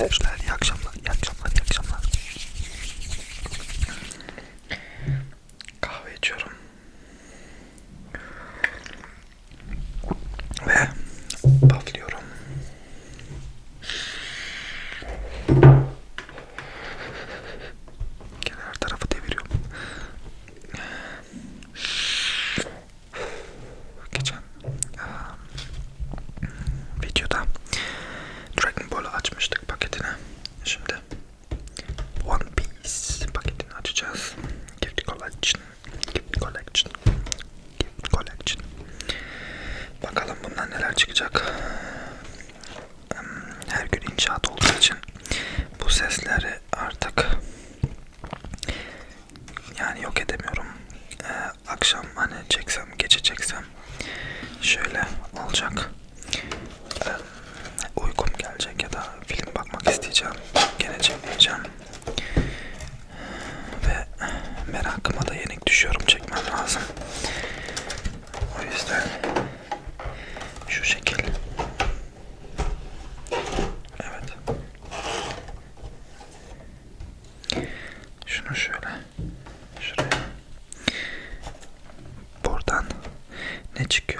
Arkadaşlar iyi akşamlar. İyi akşamlar. şöyle olacak. Ee, uykum gelecek ya da film bakmak isteyeceğim. Gene çekmeyeceğim. Ve merakıma da yenik düşüyorum çekmem lazım. O yüzden şu şekil. Evet. Şunu şöyle şuraya. Buradan ne çıkıyor?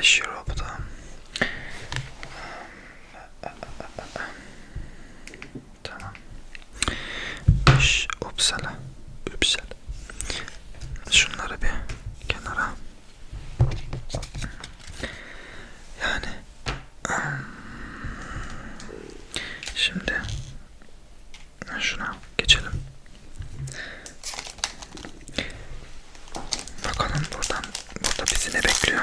5 euro. Tamam. 5 upsala. Upsala. Şunları bir kenara. Yani şimdi şuna geçelim. Bakalım buradan burada bizi ne bekliyor.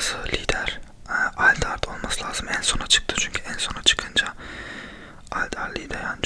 arkası lider. E, Aldard olması lazım. En sona çıktı çünkü en sona çıkınca Aldar lider yani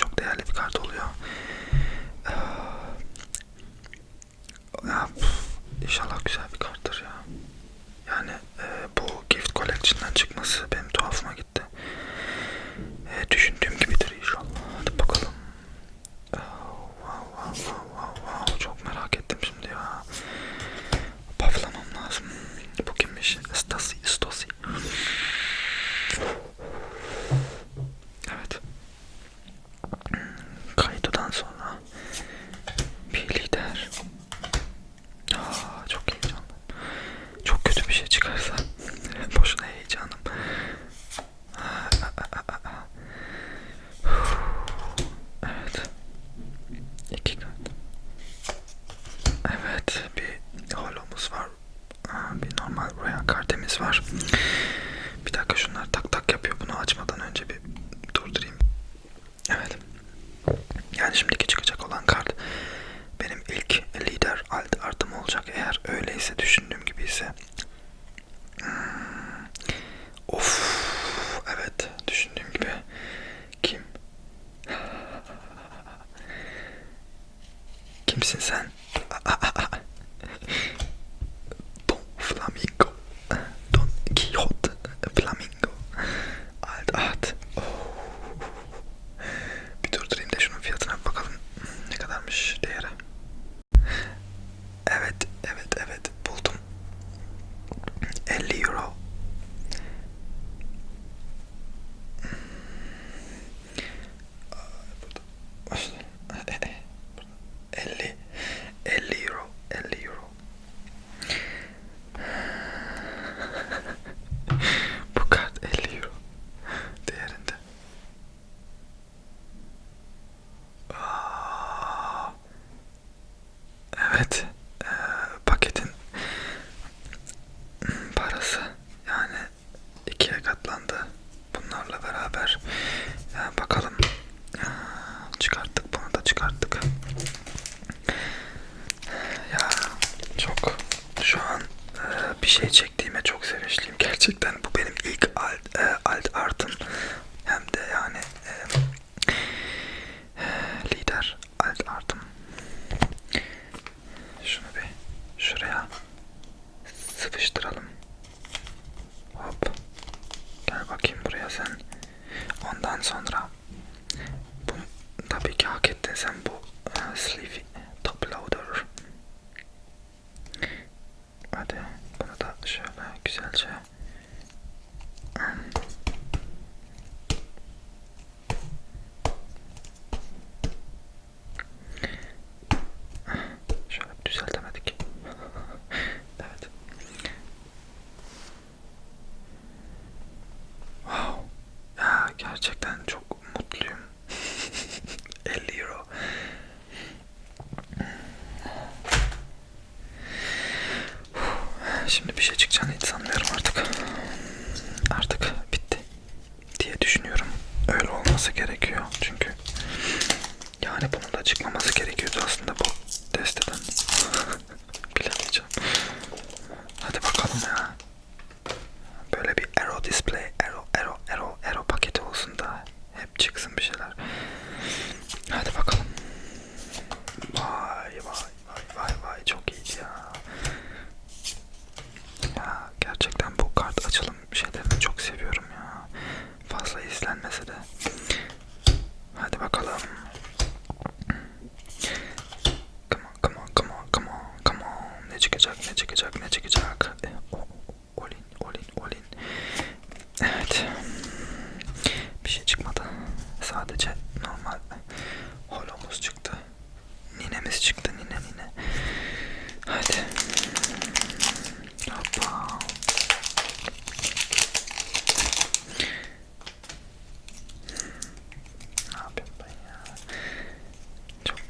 MC 三。lazım. Ondan sonra bu tabii ki hak ettin sen bu e, sleeve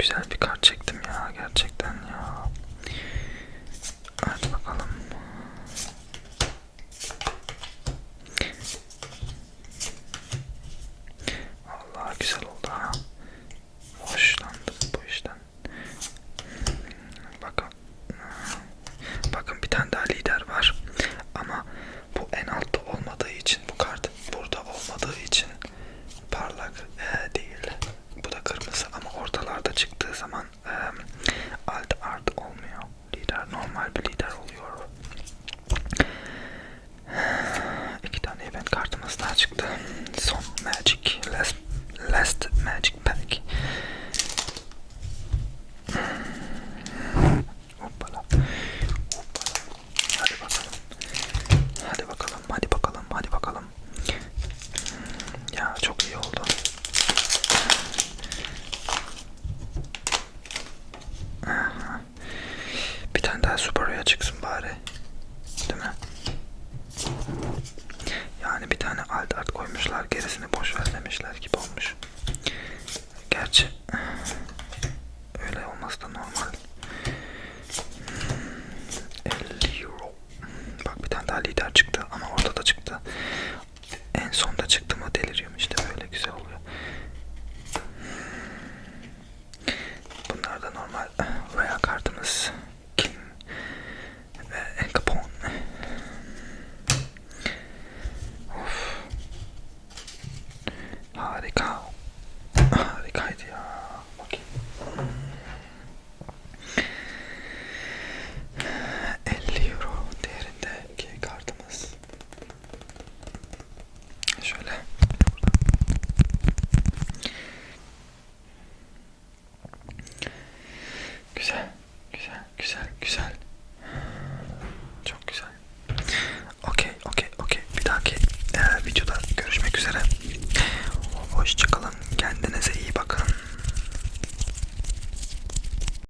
güzel bir kart çektim ya gerçekten ya. Bak bir tane daha lider çıktı ama orada da çıktı. En sonda çıktı mı deliriyorum işte böyle güzel oluyor. Bunlar da normal eh, veya kartımız.